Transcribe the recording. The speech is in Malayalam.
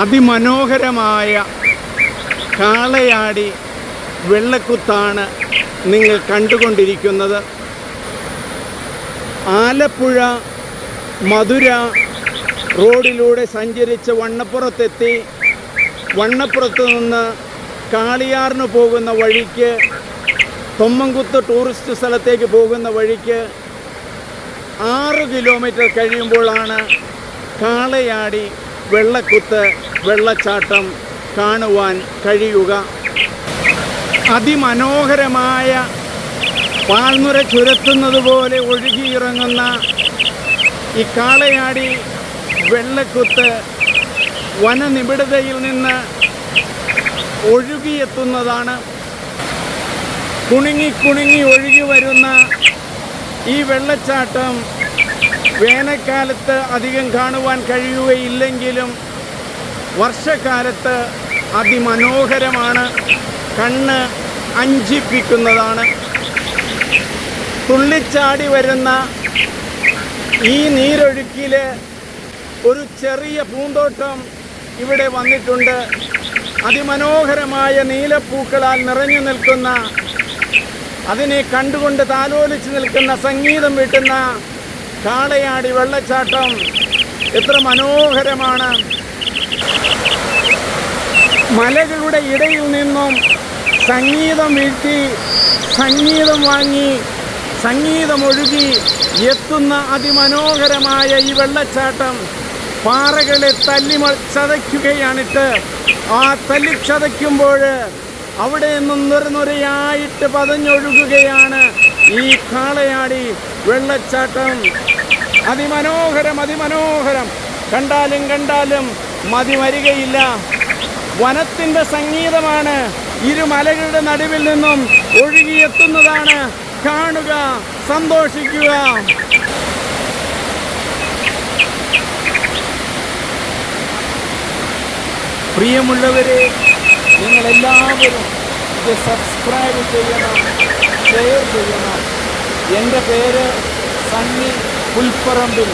അതിമനോഹരമായ കാളയാടി വെള്ളക്കുത്താണ് നിങ്ങൾ കണ്ടുകൊണ്ടിരിക്കുന്നത്. ആലപ്പുഴ മധുര റോഡിലൂടെ സഞ്ചരിച്ച് വണ്ണപ്പുറത്തെത്തി. വണ്ണപ്പുറത്ത് നിന്ന് കാളിയാറിന് പോകുന്ന വഴിക്ക് തൊമ്മൻകുത്ത് ടൂറിസ്റ്റ് സ്ഥലത്തേക്ക് പോകുന്ന വഴിക്ക് ആറ് കിലോമീറ്റർ കഴിയുമ്പോഴാണ് കാളയാടി വെള്ളക്കുത്ത് വെള്ളച്ചാട്ടം കാണുവാൻ കഴിയുക. അതിമനോഹരമായ പാൽനുര ചുരത്തുന്നത് പോലെ ഒഴുകിയിറങ്ങുന്ന ഈ കാളയാടി വെള്ളക്കുത്ത് വനനിബിഡതയിൽ നിന്ന് ഒഴുകിയെത്തുന്നതാണ്. കുണുങ്ങി കുണുങ്ങി ഒഴുകി വരുന്ന ഈ വെള്ളച്ചാട്ടം വേനൽക്കാലത്ത് അധികം കാണുവാൻ കഴിയുകയില്ലെങ്കിലും വർഷക്കാലത്ത് അതിമനോഹരമാണ്. കണ്ണ് അഞ്ചിപ്പിക്കുന്നതാണ്. തുള്ളിച്ചാടി വരുന്ന ഈ നീരൊഴുക്കിൽ ഒരു ചെറിയ പൂന്തോട്ടം ഇവിടെ വന്നിട്ടുണ്ട്. അതിമനോഹരമായ നീലപ്പൂക്കളാൽ നിറഞ്ഞു നിൽക്കുന്ന അതിനെ കണ്ടുകൊണ്ട് താലോലിച്ച് നിൽക്കുന്ന സംഗീതം വീട്ടുന്ന കാളയാടി വെള്ളച്ചാട്ടം. എത്ര മനോഹരമാണ്. മലകളുടെ ഇടയിൽ നിന്നും സംഗീതം വീഴ്ത്തി സംഗീതം വാങ്ങി സംഗീതമൊഴുകി എത്തുന്ന അതിമനോഹരമായ ഈ വെള്ളച്ചാട്ടം പാറകളെ തല്ലി ചതയ്ക്കുകയാണിട്ട് ആ തല്ലി ചതയ്ക്കുമ്പോൾ അവിടെ നിന്നും നിറനുരയായിട്ട് പതഞ്ഞൊഴുകുകയാണ് ഈ കാളയാടി വെള്ളച്ചാട്ടം. അതിമനോഹരം അതിമനോഹരം. കണ്ടാലും കണ്ടാലും മതി വരികയില്ല. വനത്തിന്റെ സംഗീതമാണ് ഇരുമലകളുടെ നടുവിൽ നിന്നും ഒഴുകിയെത്തുന്നതാണ്. കാണുക സന്തോഷിക്കുക. പ്രിയമുള്ളവരെ നിങ്ങളെല്ലാവരും ഇത് സബ്സ്ക്രൈബ് ചെയ്യണം. ഷെയർ ചെയ്യണം. എന്റെ പേര് സണ്ണി പുൽപ്പറമ്പിൽ.